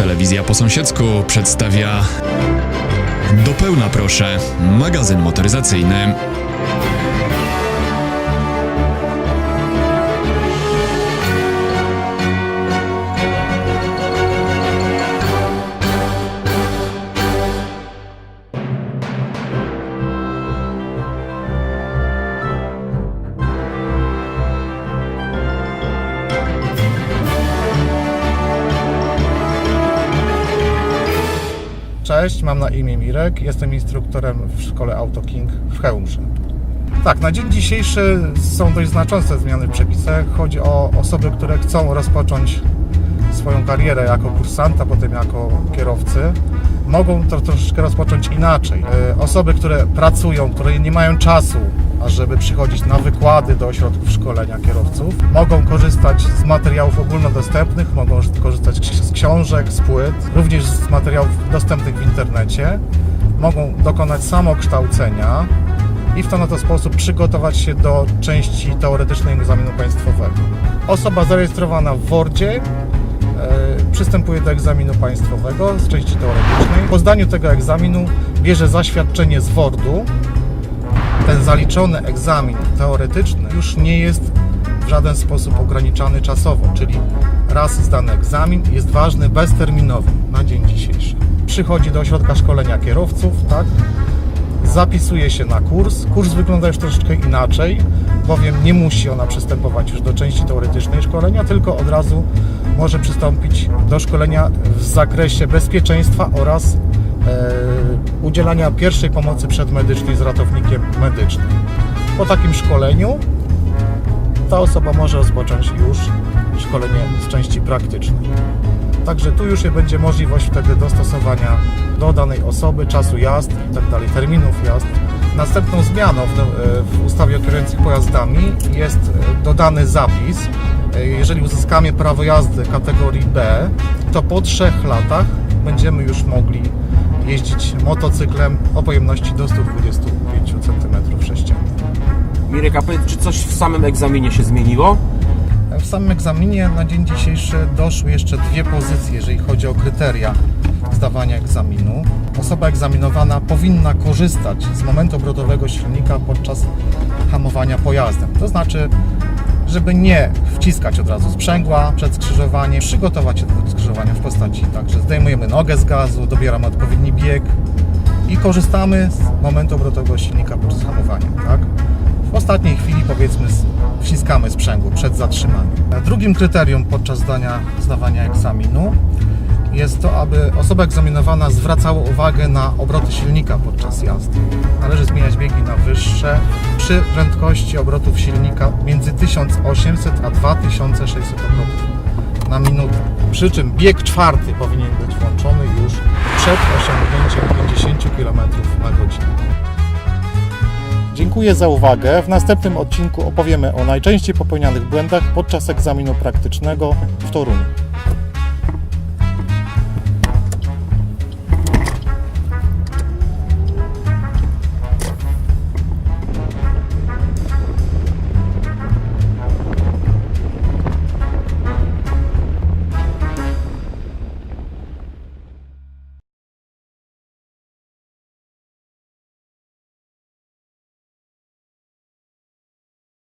Telewizja po sąsiedzku przedstawia Do pełna proszę, magazyn motoryzacyjny. Cześć, mam na imię Mirek, jestem instruktorem w szkole Auto King w Chełmży. Tak, na dzień dzisiejszy są dość znaczące zmiany w przepisach. Chodzi o osoby, które chcą rozpocząć swoją karierę jako kursanta, potem jako kierowcy. Mogą to troszeczkę rozpocząć inaczej. E, Osoby, które pracują, które nie mają czasu, ażeby przychodzić na wykłady do ośrodków szkolenia kierowców, mogą korzystać z materiałów ogólnodostępnych, mogą korzystać z książek, z płyt, również z materiałów dostępnych w internecie. Mogą dokonać samokształcenia i w ten oto sposób przygotować się do części teoretycznej egzaminu państwowego. Osoba zarejestrowana w WORDzie e, przystępuje do egzaminu państwowego z części teoretycznej. Po zdaniu tego egzaminu bierze zaświadczenie z WORDu. Ten zaliczony egzamin teoretyczny już nie jest w żaden sposób ograniczany czasowo, czyli raz zdany egzamin jest ważny bezterminowo na dzień dzisiejszy. Przychodzi do ośrodka szkolenia kierowców, tak? zapisuje się na kurs. Kurs wygląda już troszeczkę inaczej, bowiem nie musi ona przystępować już do części teoretycznej szkolenia, tylko od razu może przystąpić do szkolenia w zakresie bezpieczeństwa oraz e, udzielania pierwszej pomocy przedmedycznej z ratownikiem medycznym. Po takim szkoleniu ta osoba może rozpocząć już szkolenie z części praktycznej. Także tu już będzie możliwość wtedy dostosowania do danej osoby, czasu jazd i tak terminów jazd. Następną zmianą w, w ustawie o kierujących pojazdami jest e, dodany zapis. e, Jeżeli uzyskamy prawo jazdy kategorii B, to po trzech latach będziemy już mogli jeździć motocyklem o pojemności do 125 cm3. Mirek, a powiedz, czy coś w samym egzaminie się zmieniło? W samym egzaminie na dzień dzisiejszy doszły jeszcze dwie pozycje, jeżeli chodzi o kryteria zdawania egzaminu. Osoba egzaminowana powinna korzystać z momentu obrotowego silnika podczas hamowania pojazdem. To znaczy, żeby nie wciskać od razu sprzęgła przed skrzyżowaniem, przygotować się do skrzyżowania w postaci tak, że zdejmujemy nogę z gazu, dobieramy odpowiedni bieg i korzystamy z momentu obrotowego silnika podczas hamowania. Tak? W ostatniej chwili powiedzmy wciskamy sprzęgło przed zatrzymaniem. Drugim kryterium podczas zdania, zdawania egzaminu jest to, aby osoba egzaminowana zwracała uwagę na obroty silnika podczas jazdy. Należy zmieniać biegi na wyższe przy prędkości obrotów silnika między 1800 a 2600 obrotów na minutę. Przy czym bieg czwarty powinien być włączony już przed osiągnięciem 50 km na godzinę. Dziękuję za uwagę. W następnym odcinku opowiemy o najczęściej popełnianych błędach podczas egzaminu praktycznego w Toruniu.